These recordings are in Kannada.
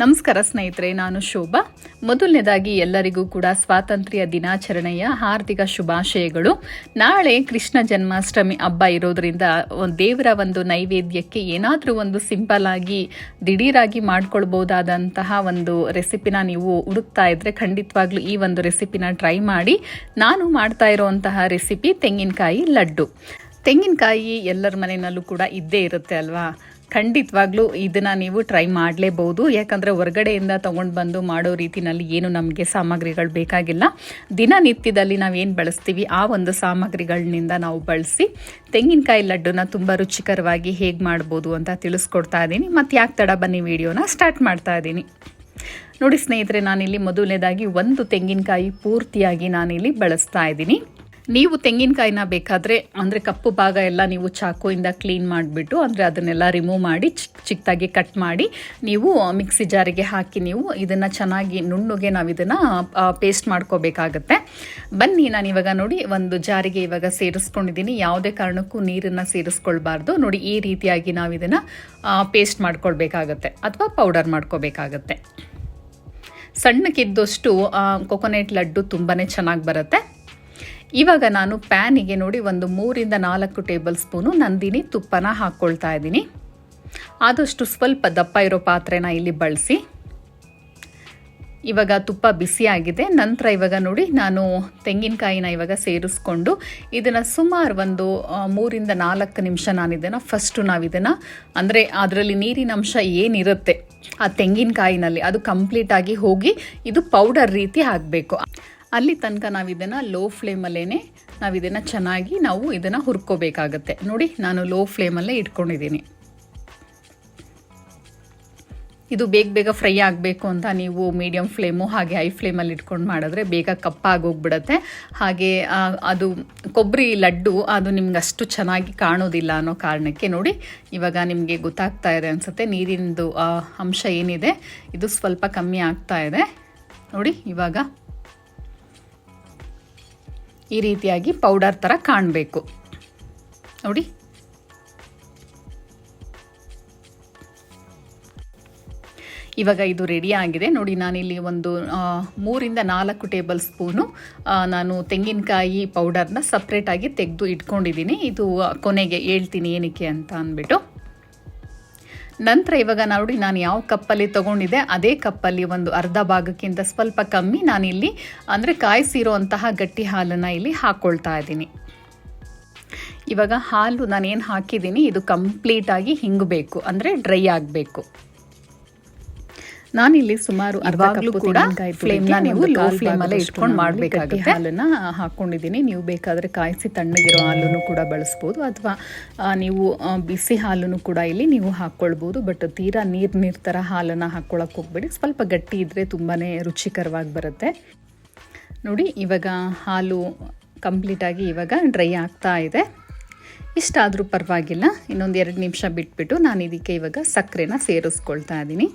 ನಮಸ್ಕಾರ ಸ್ನೇಹಿತರೆ, ನಾನು ಶೋಭಾ. ಮೊದಲನೇದಾಗಿ ಎಲ್ಲರಿಗೂ ಕೂಡ ಸ್ವಾತಂತ್ರ್ಯ ದಿನಾಚರಣೆಯ ಹಾರ್ದಿಕ ಶುಭಾಶಯಗಳು. ನಾಳೆ ಕೃಷ್ಣ ಜನ್ಮಾಷ್ಟಮಿ ಹಬ್ಬ ಇರೋದ್ರಿಂದ ದೇವರ ಒಂದು ನೈವೇದ್ಯಕ್ಕೆ ಏನಾದರೂ ಒಂದು ಸಿಂಪಲ್ ಆಗಿ ದಿಢೀರಾಗಿ ಮಾಡ್ಕೊಳ್ಬಹುದಾದಂತಹ ಒಂದು ರೆಸಿಪಿನ ನೀವು ಹುಡುಕ್ತಾ ಇದ್ರೆ ಖಂಡಿತವಾಗ್ಲೂ ಈ ಒಂದು ರೆಸಿಪಿನ ಟ್ರೈ ಮಾಡಿ. ನಾನು ಮಾಡ್ತಾ ಇರುವಂತಹ ರೆಸಿಪಿ ತೆಂಗಿನಕಾಯಿ ಲಡ್ಡು. ತೆಂಗಿನಕಾಯಿ ಎಲ್ಲರ ಮನೆಯಲ್ಲೂ ಕೂಡ ಇದ್ದೇ ಇರುತ್ತೆ ಅಲ್ವಾ? ಖಂಡಿತವಾಗ್ಲೂ ಇದನ್ನ ನೀವು ಟ್ರೈ ಮಾಡಲೇಬಹುದು. ಯಾಕಂದರೆ ಹೊರಗಡೆಯಿಂದ ತೊಗೊಂಡು ಬಂದು ಮಾಡೋ ರೀತಿನಲ್ಲಿ ಏನು ನಮಗೆ ಸಾಮಗ್ರಿಗಳು ಬೇಕಾಗಿಲ್ಲ. ದಿನನಿತ್ಯದಲ್ಲಿ ನಾವೇನು ಬಳಸ್ತೀವಿ? ಆ ಒಂದು ಸಾಮಗ್ರಿಗಳನ್ನಿಂದ ನಾವು ಬಳಸಿ ತೆಂಗಿನಕಾಯಿ ಲಡ್ಡುನ ತುಂಬ ರುಚಿಕರವಾಗಿ ಹೇಗೆ ಮಾಡ್ಬೋದು ಅಂತ ತಿಳಿಸ್ಕೊಡ್ತಾ ಇದ್ದೀನಿ ಮತ್ತು ಯಾಕೆ ತಡ ಬನ್ನಿ ವಿಡಿಯೋನ ಸ್ಟಾರ್ಟ್ ಮಾಡ್ತಾ ಇದ್ದೀನಿ ನೋಡಿ ಸ್ನೇಹಿತರೆ, ನಾನಿಲ್ಲಿ ಮೊದಲನೇದಾಗಿ ಒಂದು ತೆಂಗಿನಕಾಯಿ ಪೂರ್ತಿಯಾಗಿ ನಾನಿಲ್ಲಿ ಬಳಸ್ತಾ ಇದ್ದೀನಿ ನೀವು ತೆಂಗಿನಕಾಯಿನ ಬೇಕಾದರೆ, ಅಂದರೆ ಕಪ್ಪು ಭಾಗ ಎಲ್ಲ ನೀವು ಚಾಕುಯಿಂದ ಕ್ಲೀನ್ ಮಾಡಿಬಿಟ್ಟು, ಅಂದರೆ ಅದನ್ನೆಲ್ಲ ರಿಮೂವ್ ಮಾಡಿ ಚಿಕ್ಕ ಚಿಕ್ಕದಾಗಿ ಕಟ್ ಮಾಡಿ, ನೀವು ಮಿಕ್ಸಿ ಜಾರಿಗೆ ಹಾಕಿ ನೀವು ಇದನ್ನು ಚೆನ್ನಾಗಿ ನುಣ್ಣಗೆ ನಾವು ಇದನ್ನು ಪೇಸ್ಟ್ ಮಾಡ್ಕೋಬೇಕಾಗತ್ತೆ. ಬನ್ನಿ, ನಾನು ಇವಾಗ ನೋಡಿ ಒಂದು ಜಾರಿಗೆ ಇವಾಗ ಸೇರಿಸ್ಕೊಂಡಿದ್ದೀನಿ. ಯಾವುದೇ ಕಾರಣಕ್ಕೂ ನೀರನ್ನು ಸೇರಿಸ್ಕೊಳ್ಬಾರ್ದು. ನೋಡಿ, ಈ ರೀತಿಯಾಗಿ ನಾವು ಇದನ್ನು ಪೇಸ್ಟ್ ಮಾಡ್ಕೊಳ್ಬೇಕಾಗತ್ತೆ, ಅಥವಾ ಪೌಡರ್ ಮಾಡ್ಕೋಬೇಕಾಗತ್ತೆ. ಸಣ್ಣಕ್ಕಿದ್ದಷ್ಟು ಕೊಕೊನೆಟ್ ಲಡ್ಡು ತುಂಬಾ ಚೆನ್ನಾಗಿ ಬರುತ್ತೆ. ಇವಾಗ ನಾನು ಪ್ಯಾನಿಗೆ ನೋಡಿ ಒಂದು ಮೂರಿಂದ ನಾಲ್ಕು ಟೇಬಲ್ ಸ್ಪೂನು ನಂದಿನಿ ತುಪ್ಪನ ಹಾಕ್ಕೊಳ್ತಾ ಇದ್ದೀನಿ. ಆದಷ್ಟು ಸ್ವಲ್ಪ ದಪ್ಪ ಇರೋ ಪಾತ್ರೆನ ಇಲ್ಲಿ ಬಳಸಿ. ಇವಾಗ ತುಪ್ಪ ಬಿಸಿಯಾಗಿದೆ ನಂತರ ಇವಾಗ ನೋಡಿ ನಾನು ತೆಂಗಿನಕಾಯಿನ ಇವಾಗ ಸೇರಿಸ್ಕೊಂಡು ಇದನ್ನು ಸುಮಾರು ಒಂದು ಮೂರಿಂದ ನಾಲ್ಕು ನಿಮಿಷ ನಾನು ಇದನ್ನು ಫಸ್ಟು ನಾವು ಇದನ್ನು ಅಂದರೆ ಅದರಲ್ಲಿ ನೀರಿನ ಅಂಶ ಏನಿರುತ್ತೆ ಆ ತೆಂಗಿನಕಾಯಿನಲ್ಲಿ ಅದು ಕಂಪ್ಲೀಟಾಗಿ ಹೋಗಿ ಇದು ಪೌಡರ್ ರೀತಿ ಆಗಬೇಕು ಅಲ್ಲಿ ತನಕ ನಾವು ಇದನ್ನು ಲೋ ಫ್ಲೇಮಲ್ಲೇ ನಾವು ಇದನ್ನು ಚೆನ್ನಾಗಿ ನಾವು ಇದನ್ನು ಹುರ್ಕೋಬೇಕಾಗತ್ತೆ. ನೋಡಿ, ನಾನು ಲೋ ಫ್ಲೇಮಲ್ಲೇ ಇಟ್ಕೊಂಡಿದ್ದೀನಿ. ಇದು ಬೇಗ ಬೇಗ ಫ್ರೈ ಆಗಬೇಕು ಅಂತ ನೀವು ಮೀಡಿಯಮ್ ಫ್ಲೇಮು ಹಾಗೆ ಹೈ ಫ್ಲೇಮಲ್ಲಿ ಇಟ್ಕೊಂಡು ಮಾಡಿದ್ರೆ ಬೇಗ ಕಪ್ಪಾಗೋಗ್ಬಿಡತ್ತೆ. ಹಾಗೆ ಅದು ಕೊಬ್ಬರಿ ಲಡ್ಡು, ಅದು ನಿಮ್ಗೆ ಅಷ್ಟು ಚೆನ್ನಾಗಿ ಕಾಣೋದಿಲ್ಲ ಅನ್ನೋ ಕಾರಣಕ್ಕೆ ನೋಡಿ, ಇವಾಗ ನಿಮಗೆ ಗೊತ್ತಾಗ್ತಾ ಇದೆ ಅನಿಸುತ್ತೆ, ನೀರಿಂದು ಅಂಶ ಏನಿದೆ, ಇದು ಸ್ವಲ್ಪ ಕಮ್ಮಿ ಆಗ್ತಾ ಇದೆ. ನೋಡಿ, ಇವಾಗ ಈ ರೀತಿಯಾಗಿ ಪೌಡರ್ ಥರ ಕಾಣಬೇಕು. ನೋಡಿ. ಇವಾಗ ಇದು ರೆಡಿ ಆಗಿದೆ. ನೋಡಿ, ನಾನಿಲ್ಲಿ ಒಂದು ಮೂರಿಂದ ನಾಲ್ಕು ಟೇಬಲ್ ಸ್ಪೂನು ನಾನು ತೆಂಗಿನಕಾಯಿ ಪೌಡರ್ನ ಸಪ್ರೇಟಾಗಿ ತೆಗೆದು ಇಟ್ಕೊಂಡಿದ್ದೀನಿ. ಇದು ಕೊನೆಗೆ ಹೇಳ್ತೀನಿ ಏನಕ್ಕೆ ಅಂತ ಅಂದ್ಬಿಟ್ಟು. ನಂತರ ಇವಾಗ ನೋಡಿ ನಾನು ಯಾವ ಕಪ್ಪಲ್ಲಿ ತೊಗೊಂಡಿದ್ದೆ, ಅದೇ ಕಪ್ಪಲ್ಲಿ ಒಂದು ಅರ್ಧ ಭಾಗಕ್ಕಿಂತ ಸ್ವಲ್ಪ ಕಮ್ಮಿ ನಾನಿಲ್ಲಿ ಅಂದರೆ ಕಾಯಿಸಿರೋ ಅಂತಹ ಗಟ್ಟಿ ಹಾಲನ್ನು ಇಲ್ಲಿ ಹಾಕ್ಕೊಳ್ತಾ ಇದ್ದೀನಿ. ಇವಾಗ ಹಾಲು ನಾನೇನು ಹಾಕಿದ್ದೀನಿ, ಇದು ಕಂಪ್ಲೀಟಾಗಿ ಹಿಂಗಬೇಕು, ಅಂದರೆ ಡ್ರೈ ಆಗಬೇಕು. ನಾನಿಲ್ಲಿ ಸುಮಾರು ಅರ್ಧವಾಗ್ಲೂ ಕೂಡ ಫ್ಲೇಮ್ನ ನೀವು ಲೋ ಫ್ಲೇಮಲ್ಲೇ ಇಟ್ಕೊಂಡು ಮಾಡಬೇಕಾಗುತ್ತೆ. ಹಾಲನ್ನು ಹಾಕೊಂಡಿದ್ದೀನಿ. ನೀವು ಬೇಕಾದರೆ ಕಾಯಿಸಿ ತಣ್ಣಗಿರೋ ಹಾಲನ್ನು ಕೂಡ ಬಳಸ್ಬೋದು. ಅಥವಾ ನೀವು ಬಿಸಿ ಹಾಲನ್ನು ಕೂಡ ಇಲ್ಲಿ ನೀವು ಹಾಕ್ಕೊಳ್ಬೋದು ಬಟ್ ತೀರಾ ನೀರು ನೀರು ಥರ ಹಾಲನ್ನು ಹಾಕ್ಕೊಳಕ್ಕೆ ಹೋಗ್ಬೇಡಿ. ಸ್ವಲ್ಪ ಗಟ್ಟಿ ಇದ್ದರೆ ತುಂಬಾ ರುಚಿಕರವಾಗಿ ಬರುತ್ತೆ. ನೋಡಿ ಇವಾಗ ಹಾಲು ಕಂಪ್ಲೀಟಾಗಿ ಇವಾಗ ಡ್ರೈ ಆಗ್ತಾ ಇದೆ. ಇಷ್ಟಾದರೂ ಪರವಾಗಿಲ್ಲ, ಇನ್ನೊಂದು ಎರಡು ನಿಮಿಷ ಬಿಟ್ಬಿಟ್ಟು ನಾನು ಇದಕ್ಕೆ ಇವಾಗ ಸಕ್ಕರೆನ ಸೇರಿಸ್ಕೊಳ್ತಾ ಇದ್ದೀನಿ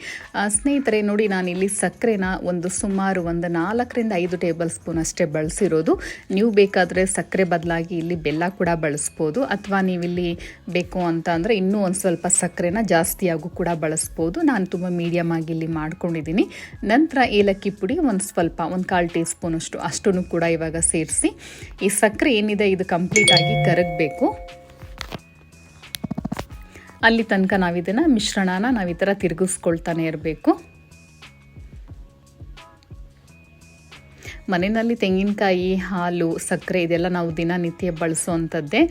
ಸ್ನೇಹಿತರೆ, ನೋಡಿ ನಾನು ಇಲ್ಲಿ ಸಕ್ಕರೆನ ಒಂದು ಸುಮಾರು ಒಂದು ನಾಲ್ಕರಿಂದ ಐದು ಟೇಬಲ್ ಸ್ಪೂನ್ ಅಷ್ಟೇ ಬಳಸಿರೋದು. ನೀವು ಬೇಕಾದರೆ ಸಕ್ಕರೆ ಬದಲಾಗಿ ಇಲ್ಲಿ ಬೆಲ್ಲ ಕೂಡ ಬಳಸ್ಬೋದು, ಅಥವಾ ನೀವಿಲ್ಲಿ ಬೇಕು ಅಂತ ಅಂದರೆ ಇನ್ನೂ ಒಂದು ಸ್ವಲ್ಪ ಸಕ್ಕರೆನ ಜಾಸ್ತಿಯಾಗೂ ಕೂಡ ಬಳಸ್ಬೋದು. ನಾನು ತುಂಬ ಮೀಡಿಯಮ್ ಆಗಿ ಇಲ್ಲಿ ಮಾಡ್ಕೊಂಡಿದ್ದೀನಿ ನಂತರ ಏಲಕ್ಕಿ ಪುಡಿ ಒಂದು ಸ್ವಲ್ಪ, ಒಂದು ಕಾಲು ಟೀ ಸ್ಪೂನ್ ಅಷ್ಟು ಅಷ್ಟನ್ನು ಕೂಡ ಇವಾಗ ಸೇರಿಸಿ. ಈ ಸಕ್ಕರೆ ಏನಿದೆ, ಇದು ಕಂಪ್ಲೀಟಾಗಿ ಕರಗಬೇಕು. ಅಲ್ಲಿ ತನಕ ನಾವು ಇದನ್ನು ಮಿಶ್ರಣನ ನಾವು ಈ ಥರ ತಿರುಗಿಸ್ಕೊಳ್ತಾನೆ ಇರಬೇಕು. ಮನೆಯಲ್ಲಿ ತೆಂಗಿನಕಾಯಿ, ಹಾಲು, ಸಕ್ಕರೆ ಇದೆಲ್ಲ ನಾವು ದಿನನಿತ್ಯ ಬಳಸುವಂಥದ್ದೇ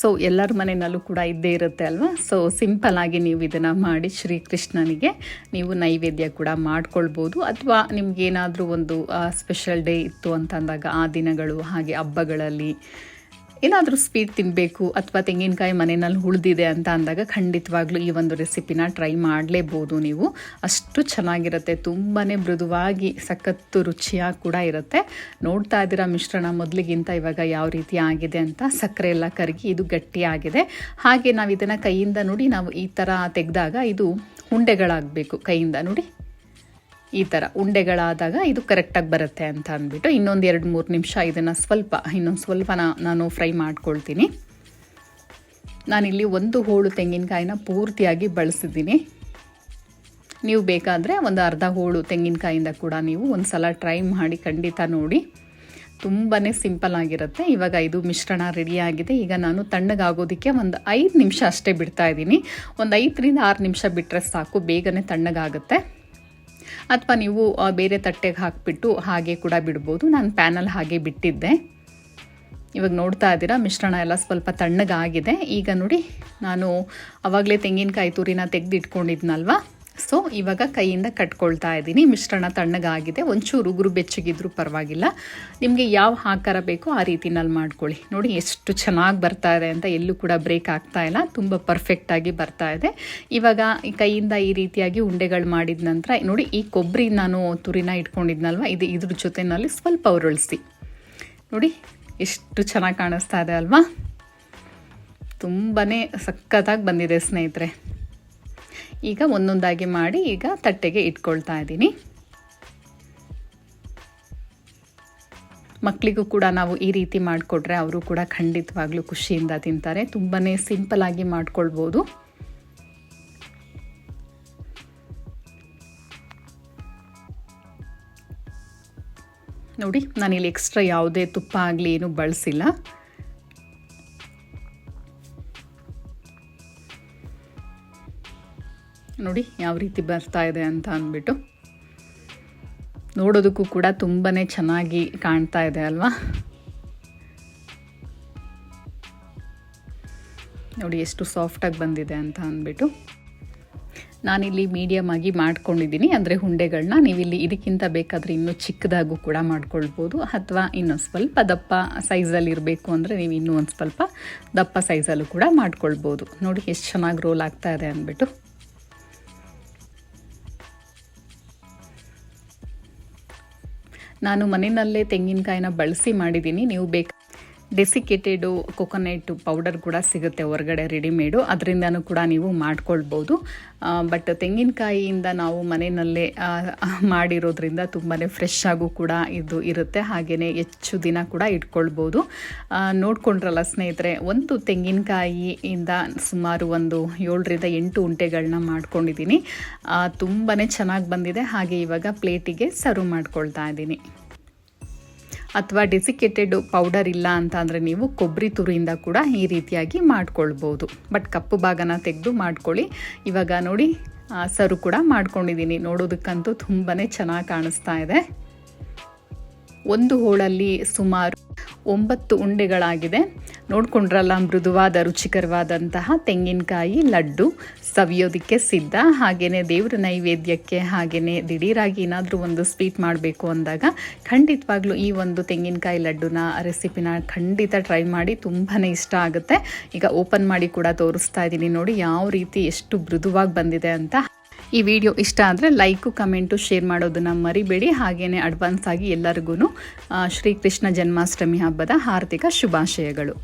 ಸೊ ಎಲ್ಲರ ಮನೆಯಲ್ಲೂ ಕೂಡ ಇದ್ದೇ ಇರುತ್ತೆ ಅಲ್ವಾ? ಸೊ ಸಿಂಪಲ್ ಆಗಿ ನೀವು ಇದನ್ನು ಮಾಡಿ ಶ್ರೀಕೃಷ್ಣನಿಗೆ ನೀವು ನೈವೇದ್ಯ ಕೂಡ ಮಾಡ್ಕೊಳ್ಬೋದು. ಅಥವಾ ನಿಮಗೇನಾದರೂ ಒಂದು ಸ್ಪೆಷಲ್ ಡೇ ಇತ್ತು ಅಂತಂದಾಗ ಆ ದಿನಗಳು ಹಾಗೆ ಹಬ್ಬಗಳಲ್ಲಿ ಏನಾದರೂ ಸ್ವೀಟ್ ತಿನ್ನಬೇಕು ಅಥವಾ ತೆಂಗಿನಕಾಯಿ ಮನೆಯಲ್ಲಿ ಉಳಿದಿದೆ ಅಂತ ಅಂದಾಗ ಖಂಡಿತವಾಗ್ಲೂ ಈ ಒಂದು ರೆಸಿಪಿನ ಟ್ರೈ ಮಾಡಲೇಬೋದು ನೀವು. ಅಷ್ಟು ಚೆನ್ನಾಗಿರುತ್ತೆ ತುಂಬಾ ಮೃದುವಾಗಿ ಸಖತ್ತು ರುಚಿಯಾಗಿ ಕೂಡ ಇರುತ್ತೆ. ನೋಡ್ತಾ ಇದ್ದೀರಾ ಮಿಶ್ರಣ ಮೊದಲಿಗಿಂತ ಇವಾಗ ಯಾವ ರೀತಿ ಆಗಿದೆ ಅಂತ? ಸಕ್ಕರೆ ಎಲ್ಲ ಕರಗಿ ಇದು ಗಟ್ಟಿಯಾಗಿದೆ ಹಾಗೆ ನಾವು ಇದನ್ನು ಕೈಯಿಂದ ನೋಡಿ ನಾವು ಈ ಥರ ತೆಗೆದಾಗ ಇದು ಉಂಡೆಗಳಾಗಬೇಕು ಕೈಯಿಂದ ನೋಡಿ ಈ ಥರ ಉಂಡೆಗಳಾದಾಗ ಇದು ಕರೆಕ್ಟಾಗಿ ಬರುತ್ತೆ ಅಂತ ಅಂದ್ಬಿಟ್ಟು ಇನ್ನೊಂದು ಎರಡು ಮೂರು ನಿಮಿಷ ಇದನ್ನು ಸ್ವಲ್ಪ, ಇನ್ನೊಂದು ಸ್ವಲ್ಪ ನಾನು ಫ್ರೈ ಮಾಡ್ಕೊಳ್ತೀನಿ. ನಾನಿಲ್ಲಿ ಒಂದು ಹೋಳು ತೆಂಗಿನಕಾಯಿನ ಪೂರ್ತಿಯಾಗಿ ಬಳಸಿದ್ದೀನಿ. ನೀವು ಬೇಕಾದರೆ ಒಂದು ಅರ್ಧ ಹೋಳು ತೆಂಗಿನಕಾಯಿಂದ ಕೂಡ ನೀವು ಒಂದು ಸಲ ಟ್ರೈ ಮಾಡಿ ಖಂಡಿತ ನೋಡಿ. ತುಂಬಾ ಸಿಂಪಲ್ ಆಗಿರುತ್ತೆ. ಇವಾಗ ಇದು ಮಿಶ್ರಣ ರೆಡಿಯಾಗಿದೆ ಈಗ ನಾನು ತಣ್ಣಗಾಗೋದಕ್ಕೆ ಒಂದು ಐದು ನಿಮಿಷ ಅಷ್ಟೇ ಬಿಡ್ತಾ ಇದ್ದೀನಿ. ಒಂದು ಐದರಿಂದ ಆರು ನಿಮಿಷ ಬಿಟ್ಟರೆ ಸಾಕು, ಬೇಗನೆ ತಣ್ಣಗಾಗುತ್ತೆ. ಅಥವಾ ನೀವು ಬೇರೆ ತಟ್ಟೆಗೆ ಹಾಕಿಬಿಟ್ಟು ಹಾಗೆ ಕೂಡ ಬಿಡ್ಬೋದು. ನಾನು ಪ್ಯಾನಲ್ ಹಾಗೆ ಬಿಟ್ಟಿದ್ದೆ. ಇವಾಗ ನೋಡ್ತಾ ಇದ್ದೀರಾ, ಮಿಶ್ರಣ ಎಲ್ಲ ಸ್ವಲ್ಪ ತಣ್ಣಗಾಗಿದೆ. ಈಗ ನೋಡಿ, ನಾನು ಅವಾಗಲೇ ತೆಂಗಿನಕಾಯಿ ತುರಿನ ತೆಗೆದು ಇಟ್ಕೊಂಡಿದ್ನಲ್ವ ಸೊ ಇವಾಗ ಕೈಯಿಂದ ಕಟ್ಕೊಳ್ತಾ ಇದ್ದೀನಿ. ಮಿಶ್ರಣ ತಣ್ಣಗಾಗಿದೆ. ಒಂಚೂರು ಉಗುರು ಬೆಚ್ಚಗಿದ್ರೂ ಪರವಾಗಿಲ್ಲ. ನಿಮಗೆ ಯಾವ ಆಕಾರ ಬೇಕೋ ಆ ರೀತಿನಲ್ಲಿ ಮಾಡ್ಕೊಳ್ಳಿ. ನೋಡಿ ಎಷ್ಟು ಚೆನ್ನಾಗಿ ಬರ್ತಾ ಇದೆ ಅಂತ ಎಲ್ಲೂ ಕೂಡ ಬ್ರೇಕ್ ಆಗ್ತಾ ಇಲ್ಲ. ತುಂಬ ಪರ್ಫೆಕ್ಟಾಗಿ ಬರ್ತಾ ಇದೆ. ಇವಾಗ ಕೈಯಿಂದ ಈ ರೀತಿಯಾಗಿ ಉಂಡೆಗಳು ಮಾಡಿದ ನಂತರ, ನೋಡಿ ಈ ಕೊಬ್ಬರಿ ನಾನು ತುರಿನ ಇಟ್ಕೊಂಡಿದ್ನಲ್ವ? ಇದು ಇದ್ರ ಜೊತೆನಲ್ಲಿ ಸ್ವಲ್ಪ ಉರುಳಿಸಿ. ನೋಡಿ ಎಷ್ಟು ಚೆನ್ನಾಗಿ ಕಾಣಿಸ್ತಾ ಇದೆ ಅಲ್ವಾ? ತುಂಬಾ ಸಖತ್ತಾಗಿ ಬಂದಿದೆ ಸ್ನೇಹಿತರೆ. ಈಗ ಒಂದೊಂದಾಗಿ ಮಾಡಿ ಈಗ ತಟ್ಟೆಗೆ ಇಟ್ಕೊಳ್ತಾ ಇದ್ದೀನಿ. ಮಕ್ಕಳಿಗೂ ಕೂಡ ನಾವು ಈ ರೀತಿ ಮಾಡಿಕೊಟ್ರೆ ಅವರು ಕೂಡ ಖಂಡಿತವಾಗ್ಲೂ ಖುಷಿಯಿಂದ ತಿಂತಾರೆ. ತುಂಬಾ ಸಿಂಪಲ್ ಮಾಡಿಕೊಳ್ಬೋದು ಮಾಡ್ಕೊಳ್ಬೋದು. ನೋಡಿ, ನಾನಿಲ್ಲಿ ಎಕ್ಸ್ಟ್ರಾ ಯಾವುದೇ ತುಪ್ಪ ಆಗಲಿ ಏನು ಬಳಸಿಲ್ಲ. ನೋಡಿ ಯಾವ ರೀತಿ ಬರ್ತಾ ಇದೆ ಅಂತ ಅಂದ್ಬಿಟ್ಟು ನೋಡೋದಕ್ಕೂ ಕೂಡ ತುಂಬಾ ಚೆನ್ನಾಗಿ ಕಾಣ್ತಾ ಇದೆ ಅಲ್ವಾ? ನೋಡಿ ಎಷ್ಟು ಸಾಫ್ಟಾಗಿ ಬಂದಿದೆ ಅಂತ ಅಂದ್ಬಿಟ್ಟು ನಾನಿಲ್ಲಿ ಮೀಡಿಯಮ್ ಆಗಿ ಮಾಡ್ಕೊಂಡಿದ್ದೀನಿ. ಅಂದರೆ ಹುಂಡೆಗಳನ್ನ ನೀವಿಲ್ಲಿ ಇದಕ್ಕಿಂತ ಬೇಕಾದರೆ ಇನ್ನೂ ಚಿಕ್ಕದಾಗೂ ಕೂಡ ಮಾಡ್ಕೊಳ್ಬೋದು. ಅಥವಾ ಇನ್ನೊಂದು ಸ್ವಲ್ಪ ದಪ್ಪ ಸೈಜಲ್ಲಿ ಇರಬೇಕು ಅಂದರೆ ನೀವು ಇನ್ನೂ ಒಂದು ಸ್ವಲ್ಪ ದಪ್ಪ ಸೈಜಲ್ಲೂ ಕೂಡ ಮಾಡ್ಕೊಳ್ಬೋದು. ನೋಡಿ ಎಷ್ಟು ಚೆನ್ನಾಗಿ ರೋಲ್ ಆಗ್ತಾ ಇದೆ ಅಂದ್ಬಿಟ್ಟು. ನಾನು ಮನೆಯಲ್ಲೇ ತೆಂಗಿನಕಾಯಿನ ಬಳಸಿ ಮಾಡಿದ್ದೀನಿ ನೀವು ಬೇಕು ಡೆಸಿಕೇಟೆಡು ಕೊಕೊನೆಟ್ ಪೌಡರ್ ಕೂಡ ಸಿಗುತ್ತೆ ಹೊರಗಡೆ ರೆಡಿಮೇಡು ಅದರಿಂದನೂ ಕೂಡ ನೀವು ಮಾಡ್ಕೊಳ್ಬೋದು. ಬಟ್ ತೆಂಗಿನಕಾಯಿಯಿಂದ ನಾವು ಮನೆಯಲ್ಲೇ ಮಾಡಿರೋದ್ರಿಂದ ತುಂಬಾ ಫ್ರೆಶ್ ಆಗೂ ಕೂಡ ಇದು ಇರುತ್ತೆ. ಹಾಗೆಯೇ ಹೆಚ್ಚು ದಿನ ಕೂಡ ಇಟ್ಕೊಳ್ಬೋದು. ನೋಡ್ಕೊಂಡ್ರಲ್ಲ ಸ್ನೇಹಿತರೆ, ಒಂದು ತೆಂಗಿನಕಾಯಿಯಿಂದ ಸುಮಾರು ಒಂದು ಏಳರಿಂದ ಎಂಟು ಉಂಟೆಗಳನ್ನ ಮಾಡ್ಕೊಂಡಿದ್ದೀನಿ. ತುಂಬಾ ಚೆನ್ನಾಗಿ ಬಂದಿದೆ. ಹಾಗೆ ಇವಾಗ ಪ್ಲೇಟಿಗೆ ಸರ್ವ್ ಮಾಡ್ಕೊಳ್ತಾ ಇದ್ದೀನಿ. ಅಥವಾ ಡೆಸಿಕೇಟೆಡ್ ಪೌಡರ್ ಇಲ್ಲ ಅಂತ ಅಂದರೆ ನೀವು ಕೊಬ್ಬರಿ ತುರಿಯಿಂದ ಕೂಡ ಈ ರೀತಿಯಾಗಿ ಮಾಡ್ಕೊಳ್ಬೋದು. ಬಟ್ ಕಪ್ಪು ಭಾಗನ ತೆಗೆದು ಮಾಡ್ಕೊಳ್ಳಿ. ಇವಾಗ ನೋಡಿ ಸರು ಕೂಡ ಮಾಡ್ಕೊಂಡಿದ್ದೀನಿ. ನೋಡೋದಕ್ಕಂತೂ ತುಂಬಾ ಚೆನ್ನಾಗಿ ಕಾಣಿಸ್ತಾ ಇದೆ. ಒಂದು ಹೋಳಲ್ಲಿ ಸುಮಾರು ಒಂಬತ್ತು ಉಂಡೆಗಳಾಗಿದೆ. ನೋಡ್ಕೊಂಡ್ರಲ್ಲ, ಮೃದುವಾದ, ರುಚಿಕರವಾದಂತಹ ತೆಂಗಿನಕಾಯಿ, ಲಡ್ಡು ಸವಿಯೋದಕ್ಕೆ ಸಿದ್ಧ. ಹಾಗೆಯೇ ದೇವರ ನೈವೇದ್ಯಕ್ಕೆ ಹಾಗೆಯೇ ದಿಢೀರಾಗಿ ಏನಾದರೂ ಒಂದು ಸ್ವೀಟ್ ಮಾಡಬೇಕು ಅಂದಾಗ ಖಂಡಿತವಾಗ್ಲೂ ಈ ಒಂದು ತೆಂಗಿನಕಾಯಿ ಲಡ್ಡುನ ರೆಸಿಪಿನ ಖಂಡಿತ ಟ್ರೈ ಮಾಡಿ ತುಂಬಾ ಇಷ್ಟ ಆಗುತ್ತೆ. ಈಗ ಓಪನ್ ಮಾಡಿ ಕೂಡ ತೋರಿಸ್ತಾ ಇದ್ದೀನಿ ನೋಡಿ, ಯಾವ ರೀತಿ ಎಷ್ಟು ಮೃದುವಾಗಿ ಬಂದಿದೆ ಅಂತ. ಈ ವಿಡಿಯೋ ಇಷ್ಟ ಆದರೆ ಲೈಕು, ಕಮೆಂಟು, ಶೇರ್ ಮಾಡೋದನ್ನು ಮರಿಬೇಡಿ. ಹಾಗೆಯೇ ಅಡ್ವಾನ್ಸ್ ಆಗಿ ಎಲ್ಲರಿಗೂ ಶ್ರೀಕೃಷ್ಣ ಜನ್ಮಾಷ್ಟಮಿ ಹಬ್ಬದ ಹಾರ್ದಿಕ ಶುಭಾಶಯಗಳು.